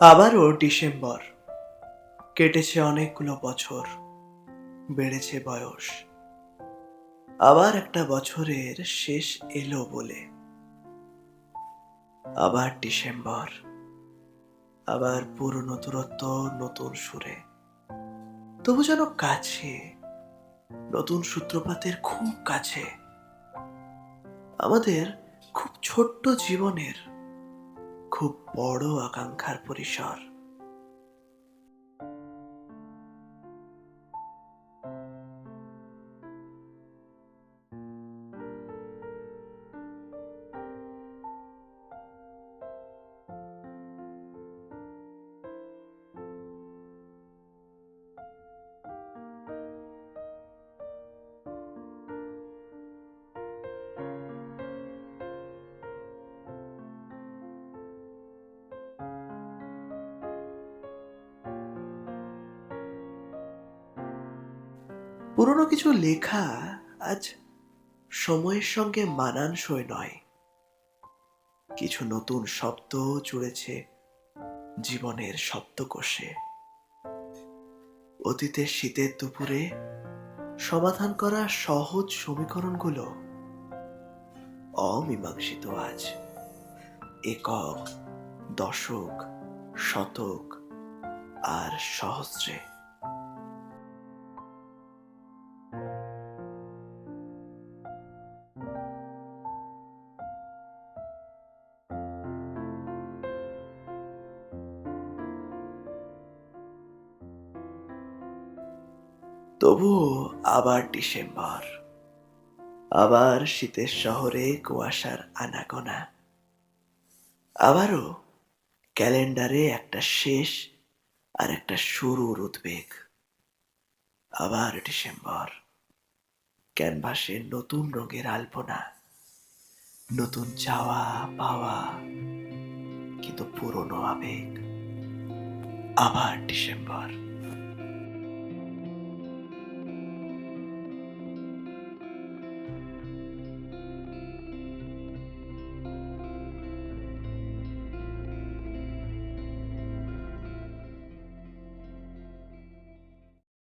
আবারও ডিসেম্বর। কেটেছে অনেকগুলো বছর, বেড়েছে বয়স। আবার একটা বছরের শেষ এলো বলে। আবার ডিসেম্বর, আবার পুরনো দূরত্ব, নতুন সুরে। তবু যেন কাছে, নতুন সূত্রপাতের খুব কাছে। আমাদের খুব ছোট্ট জীবনের খুব বড় আকাঙ্ক্ষার পরিসর। পুরনো কিছু লেখা আজ সময়ের সঙ্গে মানানসই নয়। কিছু নতুন শব্দ জুড়েছে জীবনের শব্দকোষে। অতীতের শীতের দুপুরে সমাধান করা সহজ সমীকরণগুলো অমীমাংসিত আজ। একক, দশক, শতক আর সহস্রে। তবুও আবার ডিসেম্বর। আবার শীতের শহরে কুয়াশার আনাগোনা। আবারও ক্যালেন্ডারে একটা শেষ আর একটা শুরুর উদ্বেগ। আবার ডিসেম্বর। ক্যানভাসে নতুন রঙের আলপনা। নতুন চাওয়া পাওয়া, কিন্তু পুরনো আবেগ। আবার ডিসেম্বর।